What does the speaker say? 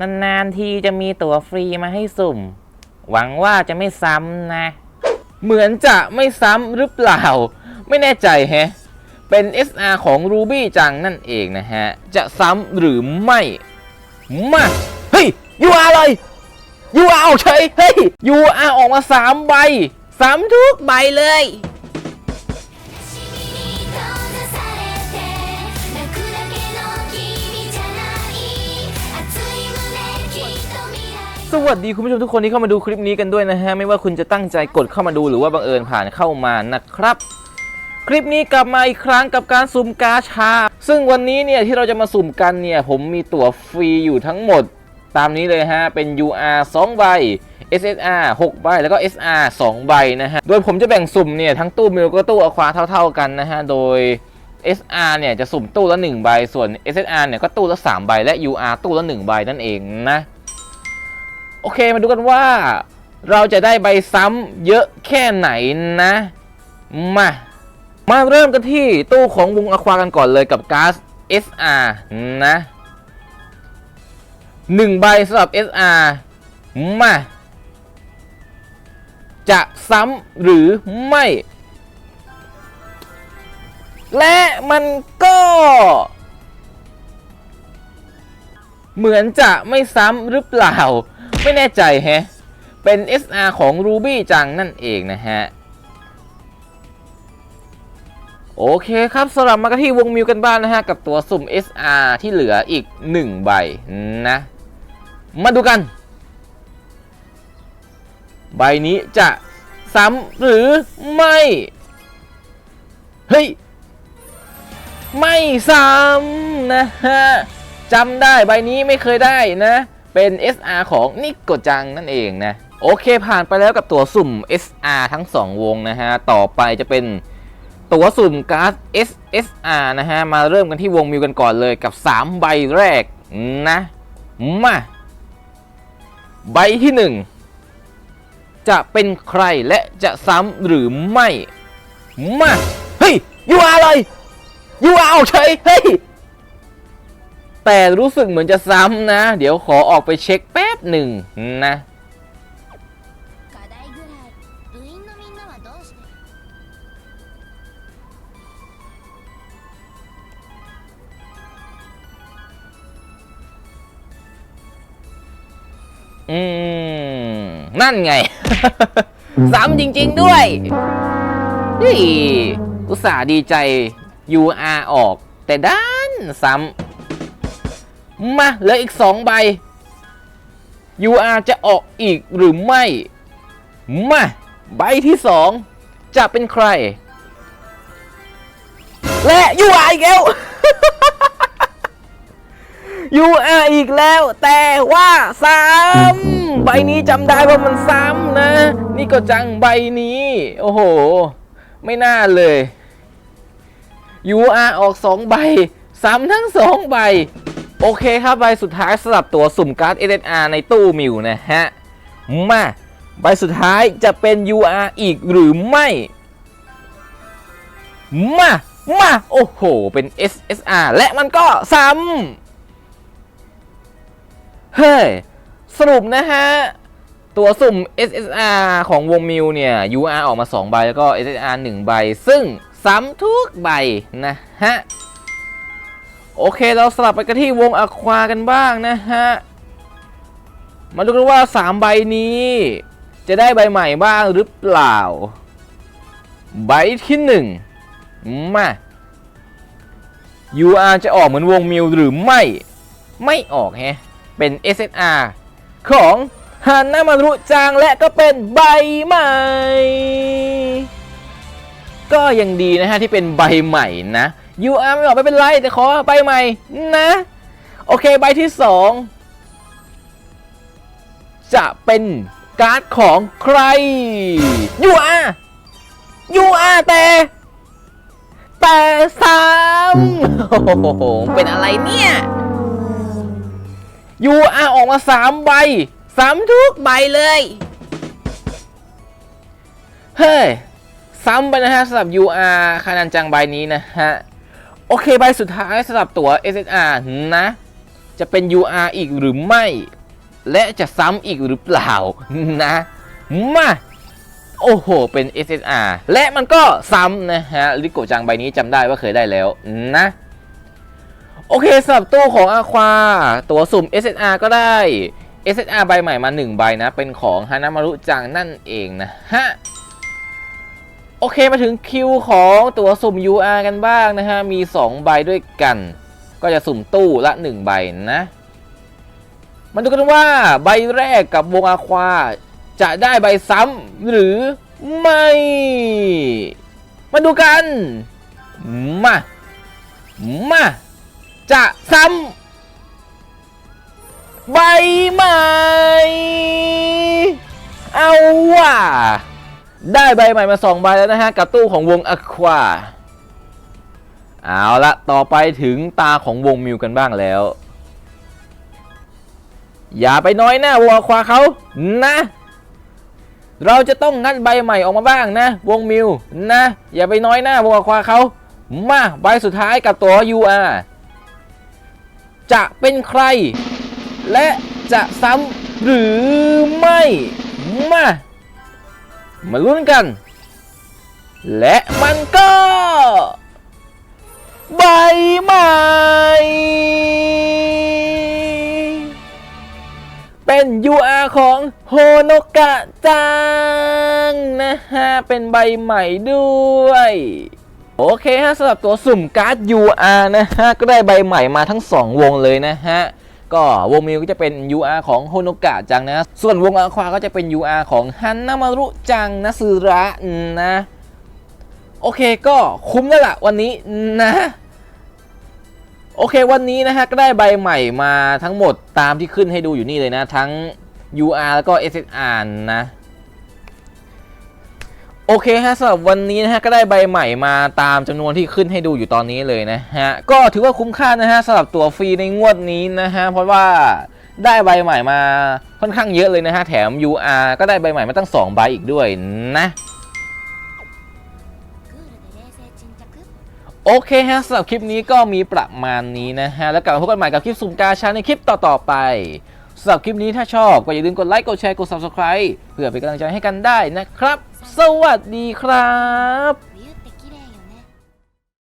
นานๆทีจะมีตั๋วฟรีมาให้สุ่ม หวังว่าจะไม่ซ้ำนะ เหมือนจะไม่ซ้ำหรือเปล่า ไม่แน่ใจแฮะ เป็น SR ของ Ruby จังนั่นเองนะฮะ จะซ้ำหรือไม่ มา เฮ้ย UR เลย UR ออกเฉยเฮ้ย UR ออกมา3ใบ3ทุกใบเลย「 สวัสดีคุณผู้ชมทุกคนที่เข้ามาดูคลิปนี้กันด้วยนะฮะ ไม่ว่าคุณจะตั้งใจกดเข้ามาดูหรือว่าบังเอิญผ่านเข้ามานะครับ คลิปนี้กลับมาอีกครั้งกับการสุ่มกาชา ซึ่งวันนี้เนี่ยที่เราจะมาสุ่มกันเนี่ย ผมมีตั๋วฟรีอยู่ทั้งหมด ตามนี้เลยฮะ เป็น UR 2 ใบ SSR 6 ใบ แล้วก็ SR 2 ใบนะฮะ โดยผมจะแบ่งสุ่มเนี่ยทั้งตู้มิลก็ตู้อควาเท่า ๆกันนะฮะ โดย SR เนี่ยจะสุ่มตู้ละ 1 ใบ ส่วน SSR เนี่ยก็ตู้ละ 3 ใบ และ UR ตู้ละ 1 ใบนั่นเองนะ โอเคมาดูกันว่า เราจะได้ใบซ้ำเยอะแค่ไหนนะ มา มาเริ่มกันที่ตู้ของวงอควากันก่อนเลยกับก๊าซ SR นะหนึ่งใบสำหรับ SR มา จะซ้ำหรือไม่ และมันก็ เหมือนจะไม่ซ้ำหรือเปล่า ไม่แน่ใจแฮะ เป็น SR ของ Ruby จังนั่นเองนะฮะ โอเคครับสำหรับมากันที่วงมิวกันบ้างนะฮะ กับตัวสุ่ม SR ที่เหลืออีก 1 ใบนะ มาดูกัน ใบนี้จะซ้ำหรือไม่ เฮ้ย ไม่ซ้ำนะฮะจำได้ใบนี้ไม่เคยได้นะ เป็น SR ของนิกโกจังนั่นเองนะ โอเคผ่านไปแล้วกับตัวสุ่ม SR ทั้ง 2 วงนะฮะ ต่อไปจะเป็นตัวสุ่มการ์ด SSR นะฮะ มาเริ่มกันที่วงมิวกันก่อนเลยกับ 3 ใบแรกนะ มา ใบที่ 1 จะเป็นใครและจะซ้ำหรือไม่ มา เฮ้ยยูอาเลยยูเอาเฉยเฮ้ย แต่รู้สึกเหมือนจะซ้ำนะ เดี๋ยวขอออกไปเช็คแป๊บหนึ่งนะอืม นั่นไง ซ้ำจริง ๆ ด้วยนี่อุตส่าห์ดีใจ UR ออก แต่ด้านซ้ำ มาเหลืออีกสองใบ UR จะออกอีกหรือไม่ มา ใบที่สองจะเป็นใคร และ UR อีกแล้ว UR อีกแล้ว แต่ว่าซ้ำใบนี้จำได้ว่ามันซ้ำนะ นี่ก็จังใบนี้ โอ้โห ไม่น่าเลย UR ออก 2 ใบ ซ้ำทั้ง 2 ใบ โอเคครับใบสุดท้ายสำหรับตัวสุ่มการ์ด SSR ในตู้มิวนะฮะ มาใบสุดท้ายจะเป็น UR อีกหรือไม่ มา มา โอ้โห เป็น SSR และมันก็ซ้ำเฮ้ย สรุปนะฮะ ตัวสุ่ม SSR ของวงมิวเนี่ย UR ออกมา 2 ใบ แล้วก็ SSR 1 ใบ ซึ่งซ้ำทุกใบนะฮะ โอเคเราสลับไปกันที่วงอควากันบ้างนะฮะ มาดูกันว่า 3 ใบนี้ จะได้ใบใหม่บ้างหรือเปล่า ใบที่ 1 มา UR จะออกเหมือนวงมิวหรือไม่ ไม่ออกแฮะ เป็น SSR ของฮานามารุจังและก็เป็นใบใหม่ ก็ยังดีนะฮะที่เป็นใบใหม่นะ UR ไม่ออกไม่เป็นไร แต่ขอใบใหม่นะ โอเคใบที่ 2 จะเป็นการ์ดของใคร UR UR แต่แต่ซ้ำโอ้โห เป็นอะไรเนี่ย UR ออกมา 3 ใบ ซ้ำทุกใบเลย เฮ้ย ซ้ำไปนะฮะสำหรับ UR คานันจังใบนี้นะฮะ โอเคใบสุดท้ายสำหรับตั๋ว SSR นะ จะเป็น UR อีกหรือไม่ และจะซ้ำอีกหรือเปล่านะ มาโอ้โห เป็น SSR และมันก็ซ้ำนะฮะ ลิโกจังใบนี้จำได้ว่าเคยได้แล้วนะ โอเคสำหรับตู้ของอาควา ตัวสุ่ม SSR ก็ได้ SSR ใบใหม่มา 1 ใบนะ เป็นของฮานามารุจังนั่นเองนะฮะ โอเคมาถึงคิวของตัวสุ่ม UR กันบ้างนะฮะ มี 2 ใบด้วยกัน ก็จะสุ่มตู้ละ 1 ใบนะ มาดูกันว่าใบแรกกับวงอาควา จะได้ใบซ้ำหรือไม่ มาดูกัน มา มา จะซ้ำใบใหม่ เอาว่ะ ได้ใบใหม่มาสองใบแล้วนะฮะกับตู้ของวงอควาเอาละต่อไปถึงตาของวงมิวกันบ้างแล้ว อย่าไปน้อยหน้าวงอควาเขานะ เราจะต้องงัดใบใหม่ออกมาบ้างนะ วงมิวนะ อย่าไปน้อยหน้าวงอควาเขามาใบสุดท้ายกับตัว UR จะเป็นใคร และจะซ้ำหรือไม่มา มาลุ้นกัน และมันก็ ใบใหม่ เป็น UR ของโฮโนกะจัง นะฮะ เป็นใบใหม่ด้วย โอเคฮะสำหรับตัวสุ่มการ์ด UR นะฮะ ก็ได้ใบใหม่มาทั้ง 2 วงเลยนะฮะ ก็วงมิวก็จะเป็น UR ของโฮโนกะจังนะ ส่วนวงอาควาก็จะเป็น UR ของฮันนามารุจังนะซึระนะ โอเคก็คุ้มแล้วล่ะวันนี้นะ โอเควันนี้นะฮะก็ได้ใบใหม่มาทั้งหมดตามที่ขึ้นให้ดูอยู่นี่เลยนะ ทั้ง UR แล้วก็ SSR นะ โอเคฮะสำหรับวันนี้นะฮะก็ได้ใบใหม่มาตามจำนวนที่ขึ้นให้ดูอยู่ตอนนี้เลยนะฮะก็ถือว่าคุ้มค่านะฮะสำหรับตัวฟรีในงวดนี้นะฮะเพราะว่าได้ใบใหม่มาค่อนข้างเยอะเลยนะฮะแถม UR ก็ได้ใบใหม่มาตั้ง2ใบอีกด้วยนะโอเคฮะสำหรับคลิปนี้ก็มีประมาณนี้นะฮะแล้วกลับมาพบกันใหม่กับคลิปสุ่มกาชาในคลิปต่อๆไป สำหรับคลิปนี้ถ้าชอบก็อย่าลืมกดไลค์ กดแชร์ กด Subscribe เพื่อเป็นกำลังใจให้กันได้นะครับ สวัสดีครับ